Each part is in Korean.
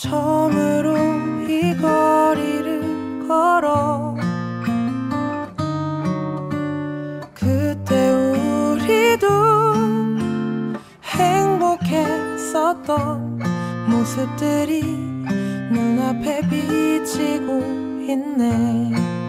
처음으로 이 거리를 걸어. 그때 우리도 행복했었던 모습들이 눈앞에 비치고 있네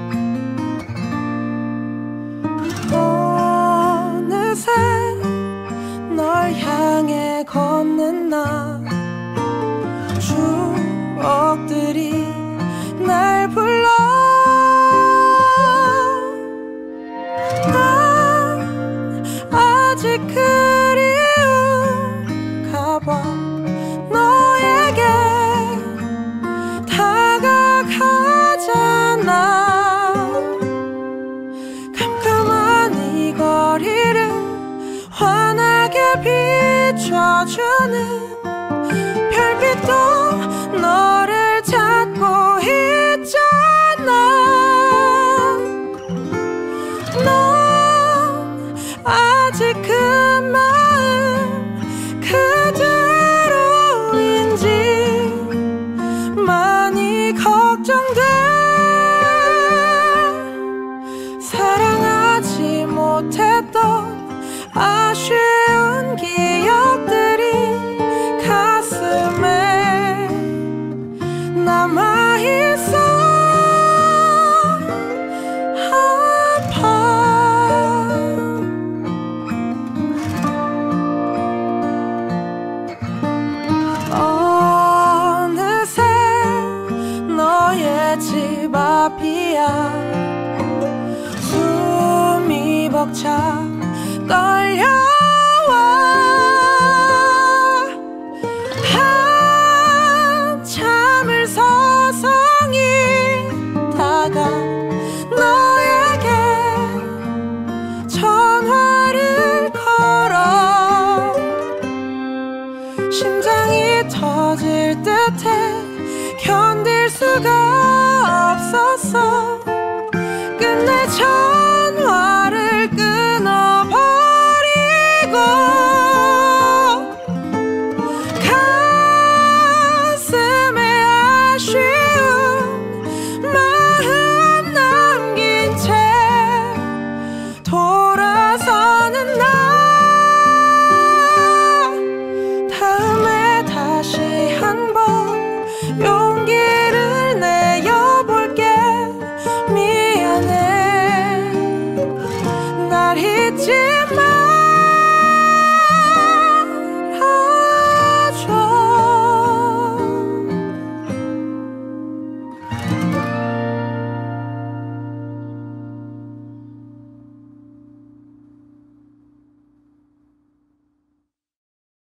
비춰주는 별빛도 너를 찾고 있잖아. 넌 아직 그 집 앞이야 숨이 벅차 떨려 전화를 끊 Jimmy.